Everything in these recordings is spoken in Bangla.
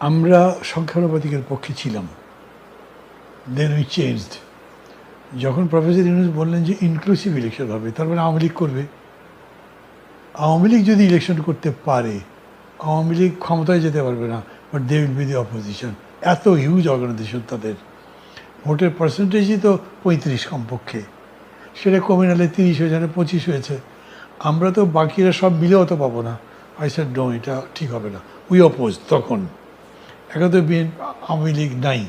আমরা সংখ্যানুপাতিকের পক্ষে ছিলাম। দেন উই চেঞ্জড যখন প্রফেসর ইউনুস বললেন যে ইনক্লুসিভ ইলেকশন হবে, তার মানে আওয়ামী লীগ করবে। আওয়ামী লীগ যদি ইলেকশন করতে পারে, আওয়ামী লীগ ক্ষমতায় যেতে পারবে না but they will be the opposition এত হিউজ অর্গানাইজেশন তাদের। ভোটের পার্সেন্টেজই তো পঁয়ত্রিশ কমপক্ষে। সেটা কমে নালে তিরিশ হয়ে যাবে, পঁচিশ হয়েছে। আমরা তো বাকিরা সব মিলেও তো পাবো না। আই স্যার নো এটা ঠিক হবে না। উই অপোজ তখন। এখন তো বিএন আওয়ামী লীগ নাই।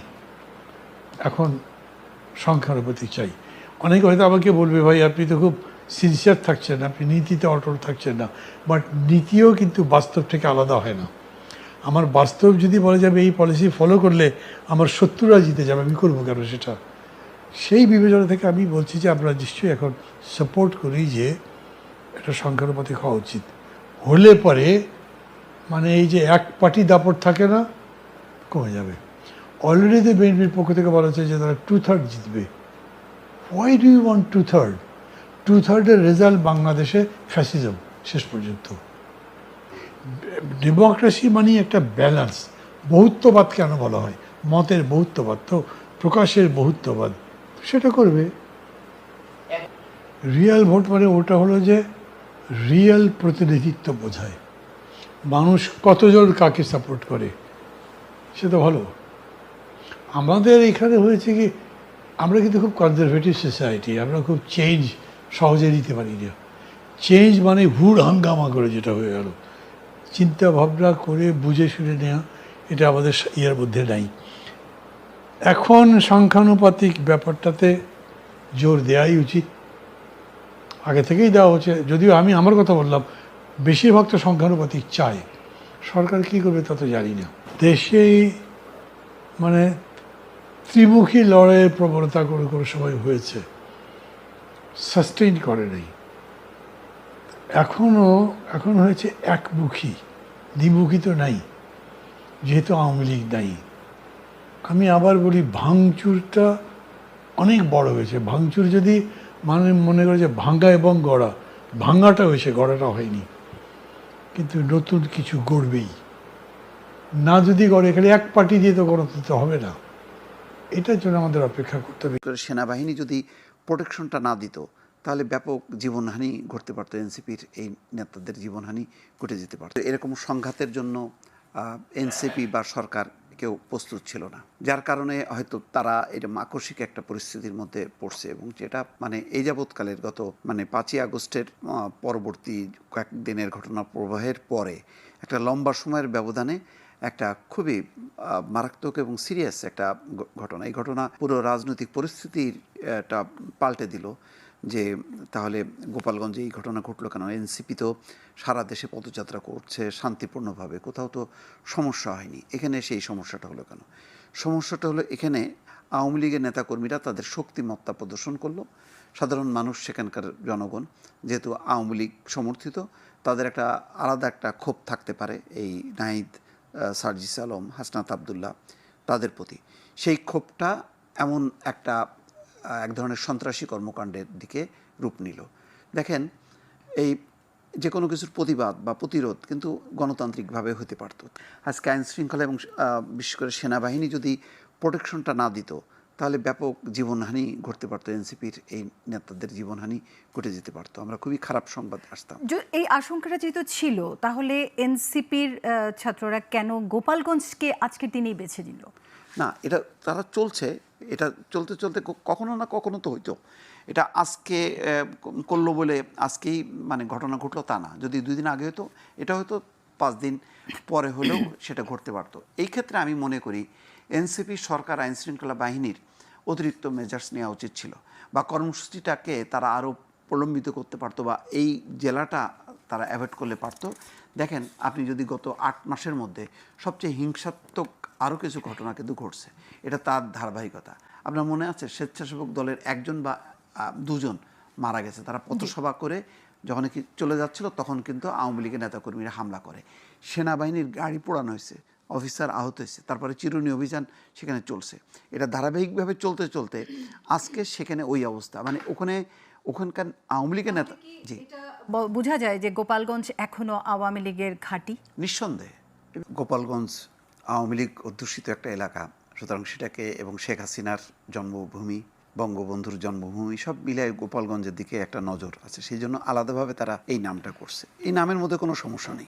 এখন সংখ্যানুপাতি চাই। অনেকে হয়তো আমাকে বলবে, ভাই, আপনি তো খুব সিনসিয়ার থাকছেন, আপনি নীতিতে অটল থাকছেন না। বাট নীতিও কিন্তু বাস্তব থেকে আলাদা হয় না। আমার বাস্তব যদি বলা যাবে এই পলিসি ফলো করলে আমার শত্রুরা জিতে যাবে, আমি করব কেন সেটা? সেই বিবেচনা থেকে আমি বলছি যে আমরা নিশ্চয়ই এখন সাপোর্ট করি যে এটা সংখ্যানুপাতিক হওয়া উচিত। হলে পরে মানে এই যে এক পার্টি দাপট থাকে না কমে যাবে। অলরেডি বিএনপির পক্ষ থেকে বলা হচ্ছে যে তারা টু থার্ড জিতবে। Why do you want two third two থার্ডের result বাংলাদেশে ফ্যাসিজম শেষ পর্যন্ত। ডেমোক্রেসি মানে একটা ব্যালেন্স বহুত্ববাদ কেন বলা হয়? মতের বহুত্ববাদ তো, প্রকাশের বহুত্ববাদ, সেটা করবে। রিয়েল ভোট মানে ওটা হলো যে রিয়েল প্রতিনিধিত্ব বোঝায়। মানুষ কতজন কাকে সাপোর্ট করে? সে তো ভালো। আমাদের এখানে হয়েছে কি, আমরা কিন্তু খুব কনজারভেটিভ সোসাইটি আমরা খুব চেঞ্জ সহজে নিতে পারি না চেঞ্জ মানে হুড় হাঙ্গামা করে যেটা হয়ে গেল। চিন্তা ভাবনা করে, বুঝে শুনে নেওয়া এটা আমাদের ইয়ের মধ্যে নাই। এখন সংখ্যানুপাতিক ব্যাপারটাতে জোর দেওয়াই উচিত। আগে থেকেই দেওয়া হচ্ছে। যদিও আমি আমার কথা বললাম, বেশিরভাগ তো সংখ্যানুপাতিক চায় সরকার কী করবে তা তো জানি না। দেশেই মানে ত্রিমুখী লড়াইয়ের প্রবণতা করে করে সময় হয়েছে। সাস্টেইন করে নাই। এখনও এখন হয়েছে একমুখী। দ্বিমুখী তো নাই, যেহেতু আওয়ামী লীগ নাই আমি আবার বলি, ভাঙচুরটা অনেক বড় হয়েছে। ভাঙচুর যদি মানে মনে করে যে ভাঙ্গা এবং গড়া, ভাঙ্গাটা হয়েছে, গড়াটা হয়নি। কিন্তু নতুন কিছু গড়বেই। না যদি গড়ে এখানে এক পার্টি দিয়ে তো গণতন্ত্র হবে না। এটার জন্য আমাদের অপেক্ষা করতে হবে। সেনাবাহিনী যদি প্রোটেকশনটা না দিত, তাহলে ব্যাপক জীবনহানি ঘটতে পারতো, এনসিপির এই নেতাদের জীবনহানি ঘটে যেতে পারতো। এরকম সংঘাতের জন্য এনসিপি বা সরকার কেউ প্রস্তুত ছিল না। যার কারণে হয়তো তারা এটা আকস্মিক একটা পরিস্থিতির মধ্যে পড়ছে এবং যেটা মানে এই যাবৎকালের গত মানে পাঁচই আগস্টের পরবর্তী কয়েকদিনের ঘটনা প্রবাহের পরে একটা লম্বা সময়ের ব্যবধানে একটা খুবই মারাত্মক এবং সিরিয়াস একটা ঘটনা। এই ঘটনা পুরো রাজনৈতিক পরিস্থিতির একটা পাল্টে দিল যে, তাহলে গোপালগঞ্জে এই ঘটনা ঘটলো কেন? এনসিপি তো সারা দেশে পদযাত্রা করছে শান্তিপূর্ণভাবে। কোথাও তো সমস্যা হয়নি। এখানে সেই সমস্যাটা হলো কেন? সমস্যাটা হলো এখানে আওয়ামী লীগের নেতাকর্মীরা তাদের শক্তিমত্তা প্রদর্শন করল। সাধারণ মানুষ সেখানকার জনগণ, যেহেতু আওয়ামী লীগ সমর্থিত, তাদের একটা আলাদা একটা ক্ষোভ থাকতে পারে এই নাহিদ সার্জিস আলম, হাসনাত আবদুল্লাহ তাদের প্রতি। সেই ক্ষোভটা এমন একটা এক ধরনের সন্ত্রাসী কর্মকাণ্ডের দিকে রূপ নিল। দেখেন, এই যে কোনো কিছুর প্রতিবাদ বা প্রতিরোধ কিন্তু গণতান্ত্রিকভাবে হতে পারত। আজকে আইন শৃঙ্খলা এবং বিশেষ করে সেনাবাহিনী যদি প্রোটেকশনটা না দিত তাহলে ব্যাপক জীবনহানি ঘটতে পারতো এনসিপির এই নেতাদের জীবনহানি ঘটে যেতে পারতো। আমরা খুবই খারাপ সংবাদ আসতাম। এই আশঙ্কাটা যেহেতু ছিল তাহলে এনসিপির ছাত্ররা কেন গোপালগঞ্জকে আজকের দিনেই বেছে নিল? না এটা তারা চলছে এটা চলতে চলতে কখনো না কখনো তো হইতো। এটা আজকে করল বলে আজকেই মানে ঘটনা ঘটলো তা না। যদি দুই দিন আগে হতো এটা হয়তো পাঁচ দিন পরে হলেও সেটা ঘটতে পারতো। এই ক্ষেত্রে আমি মনে করি এনসিপি সরকার আইন শৃঙ্খলা বাহিনীর অতিরিক্ত মেজার্স নেওয়া উচিত ছিল বা কর্মসূচিটাকে তারা আরও প্রলম্বিত করতে পারতো বা এই জেলাটা তারা অ্যাভয়েড করলে পারতো। দেখেন আপনি যদি গত আট মাসের মধ্যে সবচেয়ে হিংসাত্মক আরও কিছু ঘটনা কিন্তু ঘটছে এটা তার ধারাবাহিকতা। আপনার মনে আছে স্বেচ্ছাসেবক দলের একজন বা দুজন মারা গেছে তারা পথসভা করে যখন কি চলে যাচ্ছিল তখন কিন্তু আওয়ামী লীগের নেতাকর্মীরা হামলা করে। সেনাবাহিনীর গাড়ি পোড়ানো হয়েছে অফিসার আহত হয়েছে। তারপরে চিরুনি অভিযান সেখানে চলছে। এটা ধারাবাহিকভাবে চলতে চলতে আজকে সেখানে ওই অবস্থা। মানে ওখানে ওখানকার আওয়ামী লীগের নেতা জি। বোঝা যায় যে গোপালগঞ্জ এখনও আওয়ামী লীগের ঘাঁটি? নিঃসন্দেহে। গোপালগঞ্জ আওয়ামী লীগ অধ্যুষিত একটা এলাকা। সুতরাং সেটাকে এবং শেখ হাসিনার জন্মভূমি বঙ্গবন্ধুর জন্মভূমি সব মিলিয়ে গোপালগঞ্জের দিকে একটা নজর আছে। সেই জন্য আলাদাভাবে তারা এই নামটা করছে। এই নামের মধ্যে কোনো সমস্যা নেই।